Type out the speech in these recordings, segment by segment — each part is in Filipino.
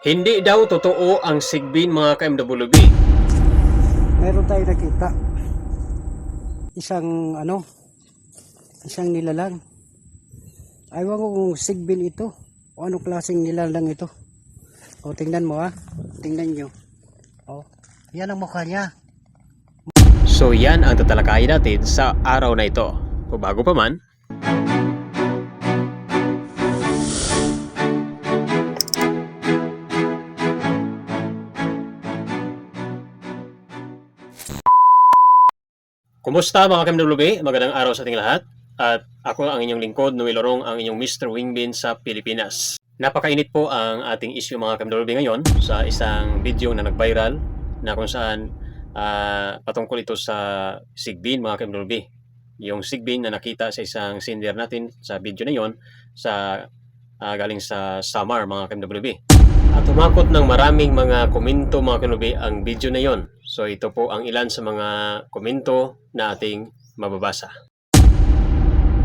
Hindi daw totoo ang sigbin mga ka-MWB. meron tayo nakita. Isang ano isang nilalang. Aywan ko kung sigbin ito o ano klaseng nilalang ito. O tingnan mo ha? Tingnan nyo. O yan ang mukha niya. So yan ang tatalakayin natin sa araw na ito. Kung bago pa man, Kumusta mga KMWB? Magandang araw sa ating lahat. At ako ang inyong lingkod, Noel Lorong, ang inyong Mr. Wingbin sa Pilipinas. Napakainit po ang ating issue mga KMWB ngayon sa isang video na nag-viral na kung saan ah, patungkol ito sa Sigbin mga KMWB. Yung Sigbin na nakita sa isang sender natin sa video na yon sa ah, galing sa Samar mga KMWB. At tumakot ng maraming mga komento mga KMWB ang video na yon. So ito po ang ilan sa mga komento na ating mababasa.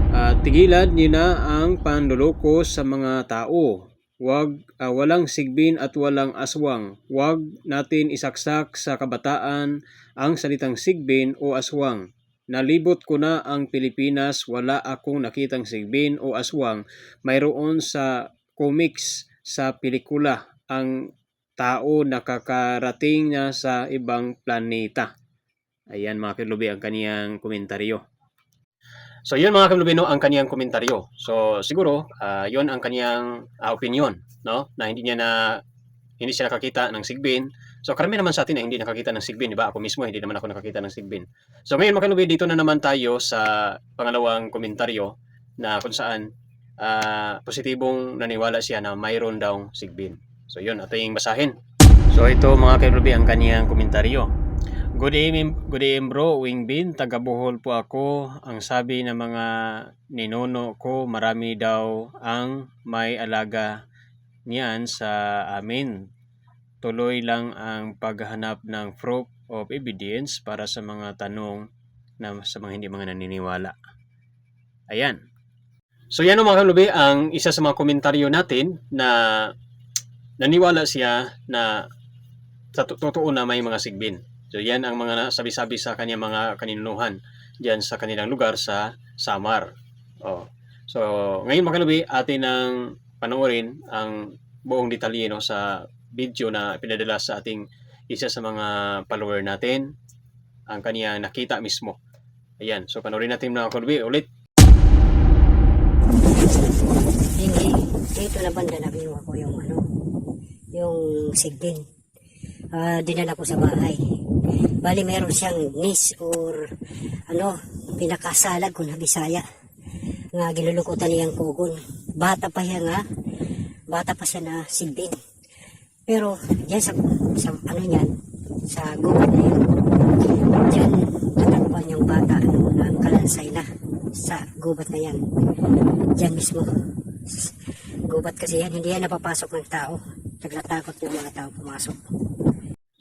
At tigilan niyo na ang panluloko sa mga tao. Wag ah, walang sigbin at walang aswang. Wag natin isaksak sa kabataan ang salitang sigbin o aswang. Nalibot ko na ang Pilipinas, wala akong nakitang sigbin o aswang. Mayroon sa comics, sa pelikula, ang tao nakakarating na sa ibang planeta. Ayan mga kilubi ang kaniyang komentaryo. So yun mga kamlubino ang kaniyang komentaryo. So siguro ah, yun ang kaniyang ah, opinion, no? Na hindi niya na hindi siya nakakita ng sigbin. So karami naman sa atin na hindi nakakita ng sigbin, di ba? Ako mismo hindi naman ako nakakita ng sigbin. So ngayon mga kalubi, dito na naman tayo sa pangalawang komentaryo na kung saan ah, positibong naniwala siya na mayroon daw sigbin. So yun, ating basahin. So ito mga kalubi ang kaniyang komentaryo. Good evening, good evening bro, Wingbin, taga Bohol po ako. Ang sabi ng mga ninuno ko, marami daw ang may alaga niyan sa amin. Tuloy lang ang paghahanap ng proof of evidence para sa mga tanong na sa mga hindi mga naniniwala. Ayan. So yan o mga kalubi, ang isa sa mga komentaryo natin na naniwala siya na sa to- totoo na may mga sigbin. So yan ang mga sabi-sabi sa kanya mga kaninuhan diyan sa kanilang lugar sa Samar. Oh. So ngayon mga atin ang panoorin ang buong detalye no, sa video na pinadala sa ating isa sa mga follower natin ang kanya nakita mismo. Ayan, so panoorin natin mga kalubi ulit. Hindi. Dito na banda na ko yung ano, yung sigbin. Ah, dinala ko sa bahay. Bali meron siyang niece or ano, pinakasalag ko na Bisaya. Nga gilulukutan niyang kugon. Bata pa siya nga. Bata pa siya na sigbin. Pero yan sa, sa ano yan, sa gubat na yan. Diyan natagpuan yung bata ano, na ang kalansay na sa gubat na yan. Diyan mismo. Gubat kasi yan, hindi yan napapasok ng tao. Naglatakot yung mga tao pumasok.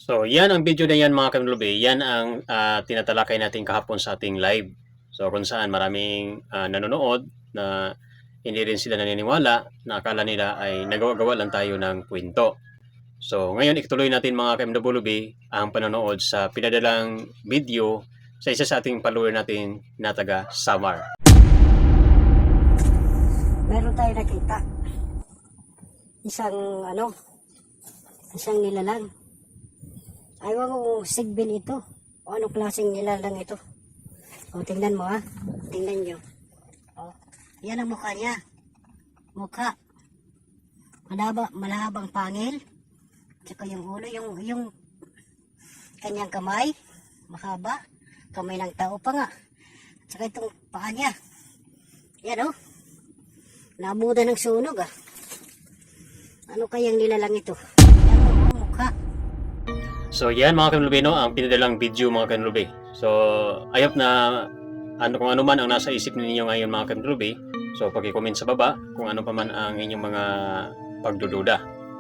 So, yan ang video na yan mga kamlubi. Yan ang ah, tinatalakay natin kahapon sa ating live. So, kung saan maraming ah, nanonood na hindi rin sila naniniwala na akala nila ay nagawa-gawa lang tayo ng kwento. So, ngayon ituloy natin mga KMWB ang panonood sa pinadalang video sa isa sa ating follower natin na taga Samar. Meron tayo nakita. Isang ano, isang nilalang. Ayaw ko kung sigbin ito. O anong klaseng nilalang ito. O tingnan mo ha. Tingnan nyo. O, yan ang mukha niya. Mukha. Malaba, malahabang pangil. Tsaka yung ulo, yung, yung kanyang kamay. Mahaba. Kamay ng tao pa nga. Tsaka itong paa niya. Yan o. Nabuda ng sunog ah. Ano kayang nilalang ito? So yan mga kanlubino ang pinadalang video mga kanlubi. So ayop na ano kung ano man ang nasa isip ninyo ngayon mga kanlubi. So paki-comment sa baba kung ano pa man ang inyong mga pagdududa.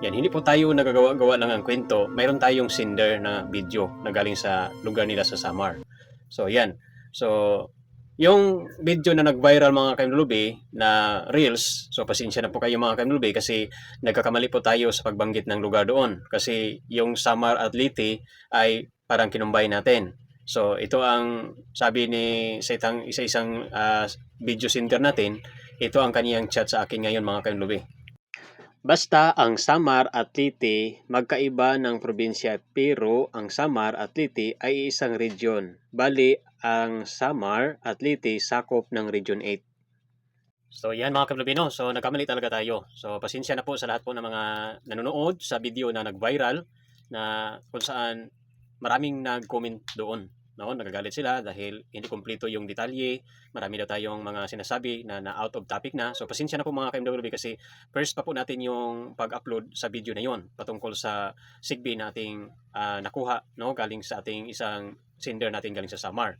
Yan, hindi po tayo nagagawa-gawa lang ang kwento. Mayroon tayong sender na video na galing sa lugar nila sa Samar. So yan. So yung video na nag-viral mga kaimlulubi na reels, so pasensya na po kayo mga kaimlulubi kasi nagkakamali po tayo sa pagbanggit ng lugar doon. Kasi yung Samar at Liti ay parang kinumbay natin. So ito ang sabi ni sa itang, isa-isang ah, video center natin, ito ang kaniyang chat sa akin ngayon mga kaimlulubi. Basta ang Samar at Liti magkaiba ng probinsya pero ang Samar at Liti ay isang region. Bali, ang Samar at Liti sakop ng Region 8. So yan mga kablabino, so nagkamali talaga tayo. So pasensya na po sa lahat po ng mga nanonood sa video na nag-viral na kung saan maraming nag-comment doon. No, nagagalit sila dahil hindi kumpleto yung detalye. Marami daw tayong mga sinasabi na, na out of topic na. So pasensya na po mga KMWB kasi first pa po natin yung pag-upload sa video na yon patungkol sa Zigbee na ating ah, nakuha no galing sa ating isang sender natin galing sa Samar.